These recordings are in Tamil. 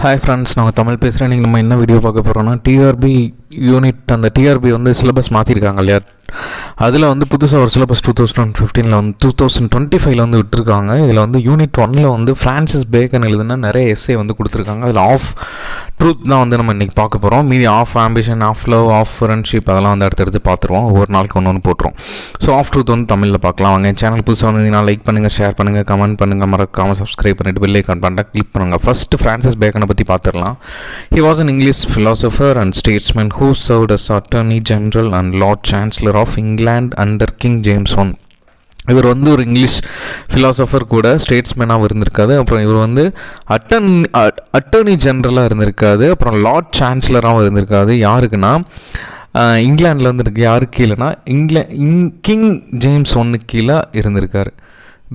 ஹாய் ஃப்ரெண்ட்ஸ் நாங்கள் தமிழ் பேசுகிறேன் நீங்கள் நம்ம என்ன வீடியோ பார்க்க போகிறோன்னா டிஆர்பி யூனிட் அந்த டிஆர்பி வந்து சிலபஸ் மாற்றிருக்காங்க இல்லையா? அதில் வந்து புதுசாக ஒரு சிலபஸ் டூ தௌசண்ட் ஃபிஃப்டீனில் வந்து டூ தௌசண்ட் டுவெண்ட்டி ஃபைவ்ல வந்து விட்டுருக்காங்க. இதில் வந்து யூனிட் ஒன்னில் வந்து ஃப்ரான்சிஸ் பேக்கன் எழுதுனா நிறைய எஸ்ஏ வந்து கொடுத்துருக்காங்க. அதில் ஆஃப் ட்ரூத் தான் வந்து நம்ம இன்றைக்கி பார்க்க போகிறோம் மீதி of ambition of love of friendship அதெல்லாம் வந்து அடுத்தடுத்து பார்த்துருவோம். ஒவ்வொரு நாளைக்கு ஒன்று ஒன்று போட்டுரும். ஸோ ஆஃப் ட்ரூத் வந்து தமிழில் பார்க்கலாம். வாங்க சேனல் புதுசாக வந்தீங்கன்னா லைக் பண்ணுங்கள் ஷேர் பண்ணுங்கள் கமெண்ட் பண்ணுங்கள் மறக்காமல் சப்ஸ்கிரைப் பண்ணிட்டு பெல் ஐக்கான் பண்ணால் கிளிக் பண்ணுங்கள் ஃபஸ்ட்டு ஃப்ரான்சிஸ் பேக்கனை பற்றி பார்த்துடலாம். He was an English philosopher and statesman who served as attorney general and lord chancellor of England under king James one இவர் வந்து ஒரு இங்கிலீஷ் ஃபிலாசபர் கூட ஸ்டேட்ஸ்மேனாகவும் இருந்திருக்காது அப்புறம் இவர் வந்து அட்டன் அட்டர்னி ஜென்ரலாக இருந்திருக்காது அப்புறம் லார்ட் சான்சலராகவும் இருந்திருக்காது யாருக்குன்னா இங்கிலாண்டில் இங்கிலாந்தில் வந்து இருக்கு யாருக்கு கீழேனா இங்கிலா இங் கிங் ஜேம்ஸ் ஒன்று கீழே இருந்திருக்காரு.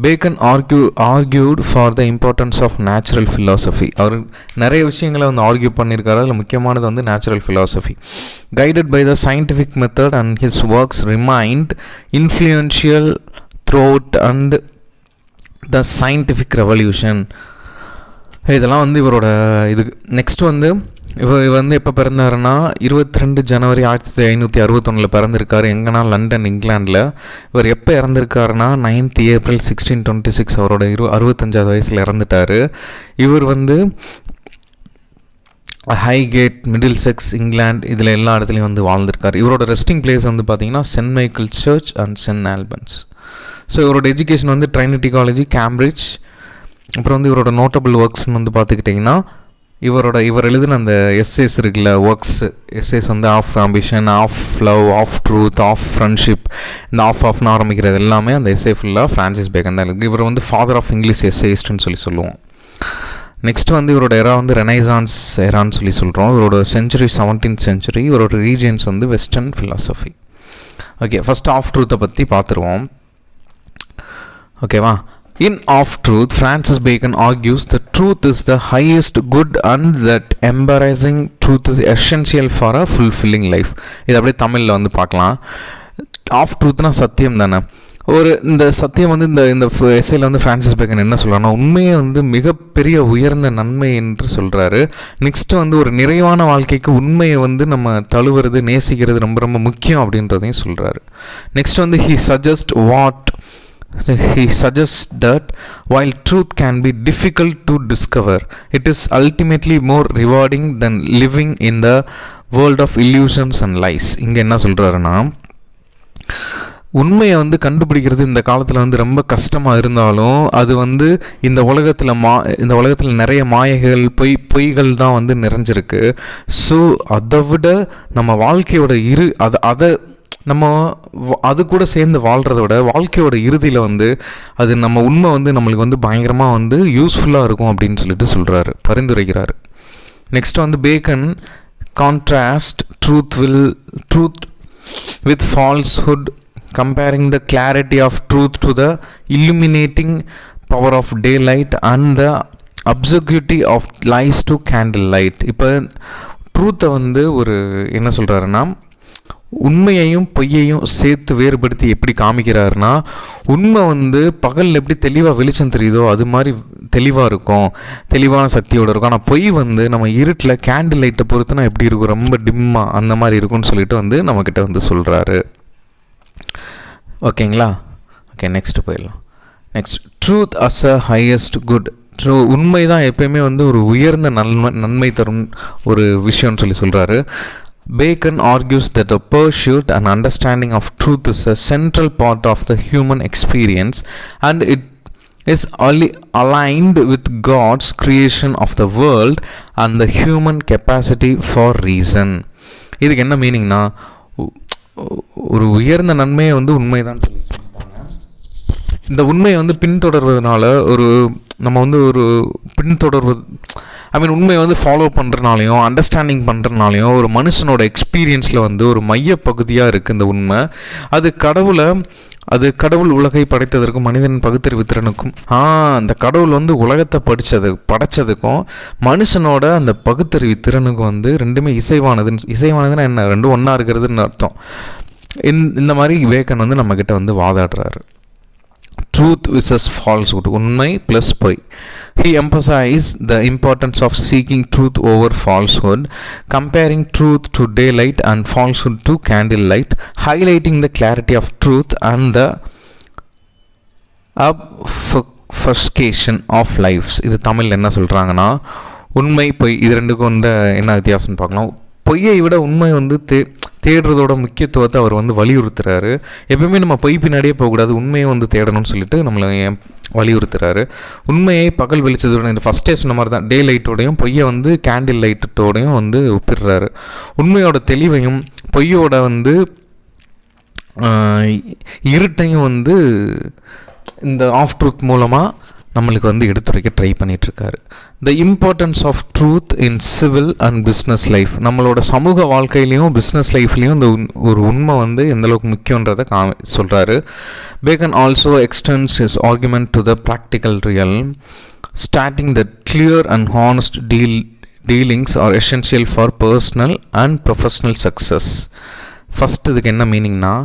Bacon argue argued for the importance of natural philosophy அவர் நிறைய விஷயங்களை வந்து ஆர்கியூ பண்ணியிருக்காரு. அதில் முக்கியமானது வந்து natural philosophy guided by the scientific method and his works remained influential throughout and the scientific revolution இதெல்லாம் வந்து இவரோட இது. நெக்ஸ்ட் வந்து இவர் இவர் வந்து எப்போ பிறந்தாருன்னா இருபத்தி ரெண்டு ஜனவரி ஆயிரத்தி ஐநூற்றி அறுபத்தொன்னில் பிறந்திருக்காரு. எங்கன்னா லண்டன் இங்கிலாண்டில் இவர் எப்போ இறந்திருக்காருன்னா ninth April sixteen twenty six அவரோட இரு அறுபத்தஞ்சாவது வயசில் இறந்துட்டார். இவர் வந்து ஹைகேட் மிடில் செக்ஸ் இங்கிலாந்து இதில் எல்லா இடத்துலையும் வந்து வாழ்ந்திருக்கார். இவரோட ரெஸ்டிங் பிளேஸ் வந்து பார்த்தீங்கன்னா Saint Michael church and Saint Albans so இவரோட எஜுகேஷன் வந்து ட்ரைனிட்டி காலேஜ் கேம்பிரிட்ஜ் அப்புறம் வந்து இவரோட நோட்டபிள் ஒர்க்ஸ்னு வந்து பார்த்துக்கிட்டிங்கன்னா இவரோட இவர் எழுதின அந்த எஸ்ஏஸ் இருக்குல்ல ஒர்க்ஸ் எஸ்ஏஸ் வந்து of ambition of love of truth of friendship இந்த ஆஃப் ஆஃப்னு ஆரம்பிக்கிறது எல்லாமே அந்த எஸ்ஏ ஃபுல்லாக ஃப்ரான்சிஸ் பேக்கன் தான் இருக்குது இவர் வந்து ஃபாதர் ஆஃப் இங்கிலீஷ் எஸ்ஏஸ்ட்னு சொல்லி சொல்லுவோம். நெக்ஸ்ட் வந்து இவரோட எரா வந்து ரெனைசான்ஸ் எரான்னு சொல்லி சொல்கிறோம் இவரோட செஞ்சுரி செவன்டீன்த் செஞ்சுரி இவரோட ரீஜியன்ஸ் வந்து western philosophy okay first of ட்ரூத்தை பற்றி பார்த்துருவோம் ஓகேவா in of truth Francis Bacon argues that truth is the highest good and that embarrassing truth is essential for a fulfilling life இது அப்படியே தமிழில் வந்து பார்க்கலாம். ஆஃப் ட்ரூத்னா சத்தியம் தானே. ஒரு இந்த சத்தியம் வந்து இந்த இந்த எஸ்ஐயில் வந்து ஃப்ரான்சிஸ் பேக்கன் என்ன சொல்கிறாருன்னா உண்மையை வந்து மிகப்பெரிய உயர்ந்த நன்மை என்று சொல்கிறாரு நெக்ஸ்ட்டு வந்து ஒரு நிறைவான வாழ்க்கைக்கு உண்மையை வந்து நம்ம தழுவுறது நேசிக்கிறது ரொம்ப ரொம்ப முக்கியம் அப்படின்றதையும் சொல்கிறாரு நெக்ஸ்ட் வந்து he suggest what he suggests that while truth can be difficult to discover, it is ultimately more rewarding than living in the world of illusions and lies. இங்கே என்ன சொல்கிறாருன்னா உண்மையை வந்து கண்டுபிடிக்கிறது இந்த காலத்தில் வந்து ரொம்ப கஷ்டமாக இருந்தாலும் அது வந்து இந்த உலகத்தில் மா இந்த உலகத்தில் நிறைய மாயைகள் பொய் பொய்கள் தான் வந்து நிறைஞ்சிருக்கு ஸோ அதை விட நம்ம வாழ்க்கையோட இரு அதை அதை நம்ம அது கூட சேர்ந்து வாழ்கிறத விட வாழ்க்கையோட இறுதியில் வந்து அது நம்ம உண்மை வந்து நம்மளுக்கு வந்து பயங்கரமாக வந்து யூஸ்ஃபுல்லாக இருக்கும் அப்படின்னு சொல்லிட்டு சொல்கிறாரு பரிந்துரைக்கிறார். நெக்ஸ்ட் வந்து Bacon contrast truth will truth with falsehood comparing the clarity of truth to the illuminating power of daylight and the obscurity of lies to candlelight இப்போ ட்ரூத்தை வந்து ஒரு என்ன சொல்கிறாருன்னா உண்மையையும் பொய்யையும் சேர்த்து வேறுபடுத்தி எப்படி காமிக்கிறாருன்னா உண்மை வந்து பகலில் எப்படி தெளிவாக வெளிச்சம் தெரியுதோ அது மாதிரி தெளிவாக இருக்கும். தெளிவான சக்தியோடு இருக்கும். ஆனால் பொய் வந்து நம்ம இருட்டில் கேண்டில் லைட்டை பொறுத்துனா எப்படி இருக்கும்? ரொம்ப டிம்மாக அந்த மாதிரி இருக்கும்னு சொல்லிட்டு வந்து நம்மக்கிட்ட வந்து சொல்கிறாரு ஓகேங்களா? ஓகே நெக்ஸ்ட் போயிடலாம். Next truth as a highest good true உண்மை தான் எப்பயுமே வந்து ஒரு உயர்ந்த நன்மை நன்மை தரும் ஒரு விஷயம்னு சொல்லி சொல்கிறாரு Bacon argues that the pursuit and understanding of truth is a central part of the human experience and it is only aligned with God's creation of the world and the human capacity for reason இதுக்கு என்ன மீனிங்னா ஒரு உயர்ந்த நன்மையை வந்து உண்மைதான் சொல்லி சொல்லியிருப்பாங்க. இந்த உண்மையை வந்து பின்தொடர்வதனால ஒரு நம்ம வந்து ஒரு பின்தொடர்வது ஐ மீன் உண்மையை வந்து ஃபாலோ பண்ணுறனாலையும் அண்டர்ஸ்டாண்டிங் பண்ணுறனாலையும் ஒரு மனுஷனோட எக்ஸ்பீரியன்ஸில் வந்து ஒரு மைய பகுதியாக இருக்குது இந்த உண்மை. அது கடவுளை அது கடவுள் உலகை படைத்ததற்கும் மனிதன் பகுத்தறிவு திறனுக்கும். ஆ அந்த கடவுள் வந்து உலகத்தை படித்தது படைச்சதுக்கும் மனுஷனோட அந்த பகுத்தறிவு திறனுக்கும் வந்து ரெண்டுமே இசைவானதுன்னு இசைவானதுன்னா என்ன? ரெண்டும் ஒன்றா இருக்கிறதுன்னு அர்த்தம். இந்த இந்த மாதிரி விவேகன் வந்து நம்மக்கிட்ட வந்து வாதாடுறாரு. ட்ரூத் விசஸ் ஃபால்ஸ்வுட் உண்மை ப்ளஸ் பொய் he emphasize the importance of seeking truth over falsehood comparing truth to daylight and falsehood to candlelight highlighting the clarity of truth and the obfuscation of life's இது தமிழில் என்ன சொல்கிறாங்கன்னா உண்மை பொய் இது ரெண்டுக்கும் வந்து என்ன வித்தியாசம்னு பார்க்கலாம் பொய்யை விட உண்மை வந்து தே தேடுறதோட முக்கியத்துவத்தை அவர் வந்து வலியுறுத்துறாரு. எப்பயுமே நம்ம பொய் பின்னாடியே போகக்கூடாது உண்மையை வந்து தேடணும்னு சொல்லிட்டு நம்மளை ஏன் வலியுறுத்துறாரு. உண்மையை பகல் வெளிச்சதோட இந்த ஃபஸ்ட்டே சொன்ன மாதிரி தான் டே லைட்டோடையும் பொய்யை வந்து கேண்டில் லைட்டோடையும் வந்து ஒப்பிடுறாரு. உண்மையோட தெளிவையும் பொய்யோட வந்து இருட்டையும் வந்து இந்த ஆஃப் ட்ரூத் மூலமாக நம்மளுக்கு வந்து எடுத்துரைக்க try பண்ணிகிட்ருக்காரு the importance of truth in civil and business life நம்மளோட சமூக வாழ்க்கையிலையும் பிஸ்னஸ் லைஃப்லேயும் இந்த ஒரு உண்மை வந்து எந்த அளவுக்கு முக்கியன்றதை கா சொல்கிறாரு Bacon also extends is argument to the practical real starting the clear and honest deal dealings are essential for personal and professional success first இதுக்கு என்ன மீனிங்னா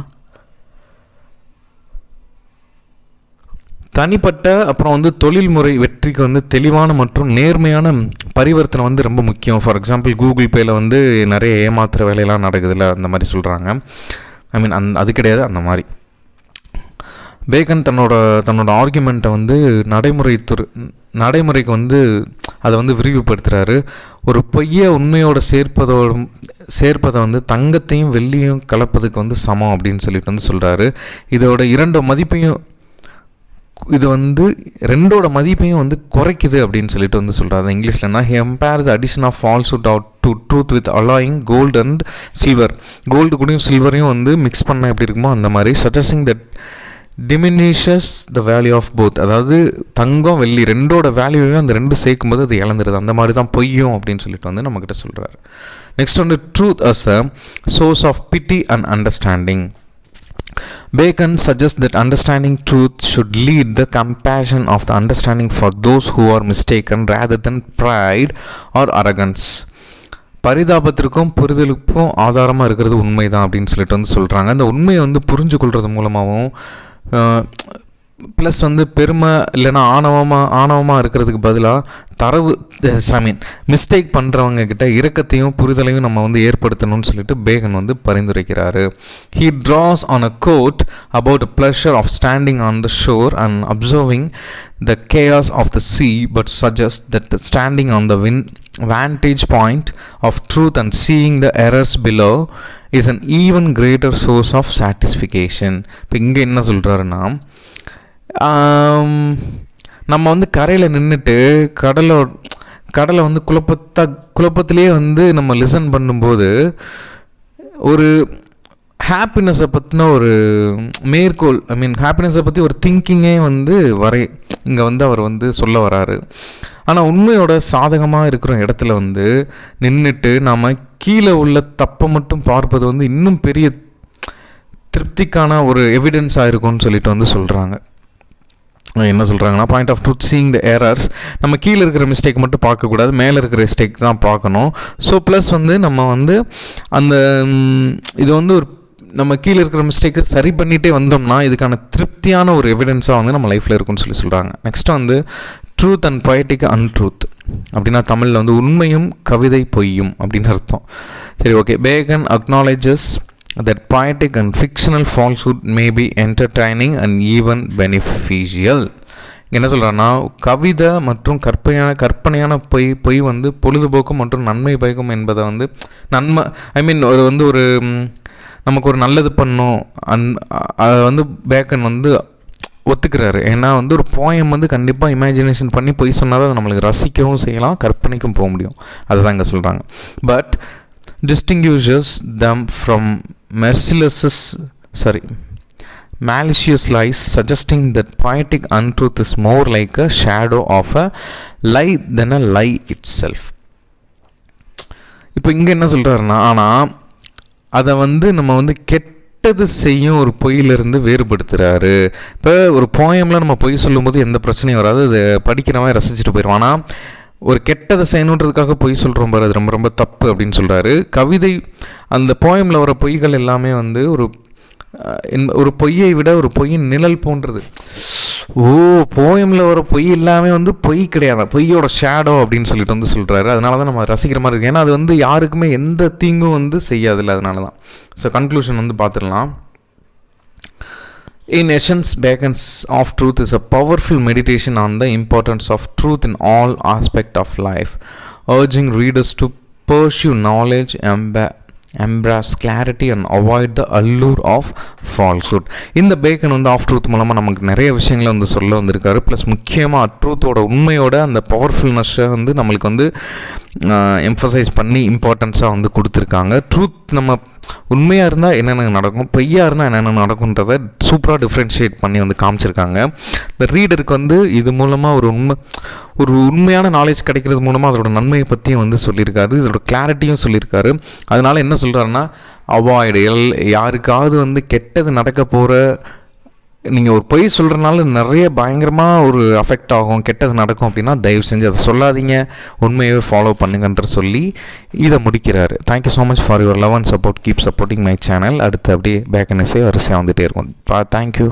தனிப்பட்ட அப்புறம் வந்து தொழில்முறை வெற்றிக்கு வந்து தெளிவான மற்றும் நேர்மையான பரிவர்த்தனை வந்து ரொம்ப முக்கியம். ஃபார் எக்ஸாம்பிள் கூகுள் பேயில் வந்து நிறைய ஏமாத்துற வேலையெல்லாம் நடக்குதுல்ல அந்த மாதிரி சொல்கிறாங்க ஐ மீன் அந் அது கிடையாது அந்த மாதிரி. பேக்கன் தன்னோட தன்னோட ஆர்குமெண்ட்டை வந்து நடைமுறை துறை நடைமுறைக்கு வந்து அதை வந்து விரிவுபடுத்துகிறாரு ஒரு பொய்யை உண்மையோட சேர்ப்பதோட சேர்ப்பதை வந்து தங்கத்தையும் வெள்ளியும் கலப்பதுக்கு வந்து சமம் அப்படின்னு சொல்லிட்டு வந்து சொல்கிறாரு இதோட இரண்டு மதிப்பையும் இது வந்து ரெண்டோட மதிப்பையும் வந்து குறைக்குது அப்படின்னு சொல்லிட்டு வந்து சொல்கிறாரு இங்கிலீஷ்லனா compare the addition of falsehood out to truth with alloying gold and silver gold கூடயும் சில்வரையும் வந்து மிக்ஸ் பண்ண எப்படி இருக்குமோ அந்த மாதிரி suggesting that diminishes the value of both அதாவது தங்கம் வெள்ளி ரெண்டோட வேல்யூவையும் அந்த ரெண்டு சேர்க்கும்போது அது இழந்துருது. அந்த மாதிரி தான் பொய்யும் அப்படின்னு சொல்லிட்டு வந்து நம்மக்கிட்ட சொல்கிறாரு நெக்ஸ்ட் வந்து truth as a source of pity and understanding Bacon suggests that understanding truth should lead the compassion of the understanding for those who are mistaken rather than pride or arrogance. பரிதாபத்திற்கும் புரிதலுக்கும் ஆதாரமாக இருக்கிறது உண்மைதான் அப்படின்னு சொல்லிட்டு வந்து சொல்கிறாங்க அந்த உண்மையை வந்து புரிஞ்சு கொள்வது மூலமாகவும் ப்ளஸ் வந்து பெருமை இல்லைன்னா ஆணவமாக ஆணவமாக இருக்கிறதுக்கு பதிலாக தரவு ஐ மீன் மிஸ்டேக் பண்ணுறவங்க கிட்ட இரக்கத்தையும் புரிதலையும் நம்ம வந்து ஏற்படுத்தணும்னு சொல்லிட்டு பேகன் வந்து பரிந்துரைக்கிறாரு. He draws on a quote about a pleasure of standing on the shore and observing the chaos of the sea but suggest that standing on the win vantage point of truth and seeing the errors below is an even greater source of satisfaction. இப்போ இங்கே என்ன சொல்கிறாருன்னா நம்ம வந்து கரையில் நின்றுட்டு கடலோ கடலை வந்து குழப்பத்த குழப்பத்திலேயே வந்து நம்ம லிசன் பண்ணும்போது ஒரு ஹாப்பினஸை பற்றின ஒரு மேற்கோள் ஐ மீன் ஹாப்பினஸை பற்றி ஒரு திங்கிங்கே வந்து வரை இங்கே வந்து அவர் வந்து சொல்ல வராரு. ஆனால் உண்மையோட சாதகமாக இருக்கிற இடத்துல வந்து நின்றுட்டு நாம் கீழே உள்ள தப்பை மட்டும் பார்ப்பது வந்து இன்னும் பெரிய திருப்திக்கான ஒரு எவிடன்ஸாக இருக்கும்னு சொல்லிட்டு வந்து சொல்கிறாங்க என்ன சொல்கிறாங்கன்னா point of truth seeing the errors நம்ம கீழே இருக்கிற மிஸ்டேக் மட்டும் பார்க்கக்கூடாது மேலே இருக்கிற மிஸ்டேக் தான் பார்க்கணும். ஸோ ப்ளஸ் வந்து நம்ம வந்து அந்த இது வந்து ஒரு நம்ம கீழே இருக்கிற மிஸ்டேக்கை சரி பண்ணிகிட்டே வந்தோம்னா இதுக்கான திருப்தியான ஒரு எவிடன்ஸாக வந்து நம்ம லைஃப்பில் இருக்கும்னு சொல்லி சொல்கிறாங்க நெக்ஸ்ட் வந்து ட்ரூத் அண்ட் பொயட்டிக் அன்ட்ரூத் அப்படின்னா தமிழில் வந்து உண்மையும் கவிதை பொய்யும் அப்படின்னு அர்த்தம். சரி okay Bacon acknowledges that poetic and fictional falsehood may be entertaining and even beneficial. என்ன சொல்கிறான்னா கவிதை மற்றும் கற்பனையான கற்பனையான பொய் பொய் வந்து பொழுதுபோக்கு மற்றும் நன்மை பயக்கும் என்பதை வந்து நன்மை ஐ மீன் ஒரு வந்து ஒரு நமக்கு ஒரு நல்லது பண்ணும். அந் அதை வந்து பேக்கன் வந்து ஒத்துக்கிறாரு. ஏன்னா வந்து ஒரு போயம் வந்து கண்டிப்பாக இமேஜினேஷன் பண்ணி பொய் சொன்னால் தான் நம்மளுக்கு ரசிக்கவும் செய்யலாம் கற்பனைக்கும் போக முடியும். அதுதான் இங்கே சொல்கிறாங்க but distinguishes them from merciless sorry malicious lies suggesting that poetic untruth is more like a shadow of a lie than a lie itself. இப்போ இங்கே என்ன சொல்கிறாருன்னா ஆனால் அதை வந்து நம்ம வந்து கெட்டது செய்யும் ஒரு பொய்யிலிருந்து வேறுபடுத்துகிறாரு இப்போ ஒரு போயமில் நம்ம பொய் சொல்லும்போது எந்த பிரச்சனையும் வராது. அதை படிக்கிறவன் ரசிச்சுட்டு போயிடுவான் ஆனால் ஒரு கெட்டதை செய்யணுன்றதுக்காக பொய் சொல்கிறோம் பாரு அது ரொம்ப ரொம்ப தப்பு அப்படின்னு சொல்கிறாரு கவிதை அந்த போயமில் வர பொய்கள் எல்லாமே வந்து ஒரு ஒரு பொய்யை விட ஒரு பொய்யின் நிழல் போன்றது. ஓ போயமில் வர பொய் எல்லாமே வந்து பொய் கிடையாது. பொய்யோட ஷேடோ அப்படின்னு சொல்லிட்டு வந்து சொல்கிறாரு அதனால தான் நம்ம ரசிக்கிற மாதிரி இருக்குது ஏன்னா அது வந்து யாருக்குமே எந்த தீங்கும் வந்து செய்யாதில்ல அதனால தான் ஸோ கன்க்ளூஷன் வந்து பார்த்துடலாம் In essence, Bacon's of Truth is a powerful meditation on the importance of truth in all aspects of life, urging readers to pursue knowledge, emba- embrace clarity and avoid the allure of falsehood இந்த பேக்கன் வந்து ஆஃப் ட்ரூத் மூலமாக நமக்கு நிறைய விஷயங்களை வந்து சொல்ல வந்திருக்காரு. ப்ளஸ் முக்கியமாக ட்ரூத்தோட உண்மையோட அந்த பவர்ஃபுல்னஸ்ஸை வந்து நம்மளுக்கு வந்து எம்ஃபசைஸ் பண்ணி இம்பார்ட்டன்ஸாக வந்து கொடுத்துருக்காங்க. ட்ரூத் நம்ம உண்மையாக இருந்தால் என்னென்ன நடக்கும் பொய்யாக இருந்தால் என்னென்ன நடக்குன்றதை சூப்பராக டிஃப்ரென்ஷியேட் பண்ணி வந்து காமிச்சிருக்காங்க. இந்த ரீடருக்கு வந்து இது மூலமாக ஒரு உண்மை ஒரு உண்மையான நாலேஜ் கிடைக்கிறது மூலமாக அதோட நன்மையை பற்றியும் வந்து சொல்லியிருக்காரு. இதோட கிளாரிட்டியும் சொல்லியிருக்காரு. அதனால் என்ன சொல்கிறாருன்னா அவாய்டு எல் யாருக்காவது வந்து கெட்டது நடக்க போகிற நீங்கள் ஒரு பொய் சொல்கிறனால நிறைய பயங்கரமாக ஒரு அஃபெக்ட் ஆகும் கெட்டது நடக்கும் அப்படின்னா தயவு செஞ்சு அதை சொல்லாதீங்க. உண்மையவே ஃபாலோ பண்ணுங்கன்ற சொல்லி இதை முடிக்கிறாரு. Thank you so much for your love and support keep supporting my channel அடுத்து அப்படியே பேக் அண்ட் வரிசையாக வந்துகிட்டே இருக்கும். பா தேங்க்யூ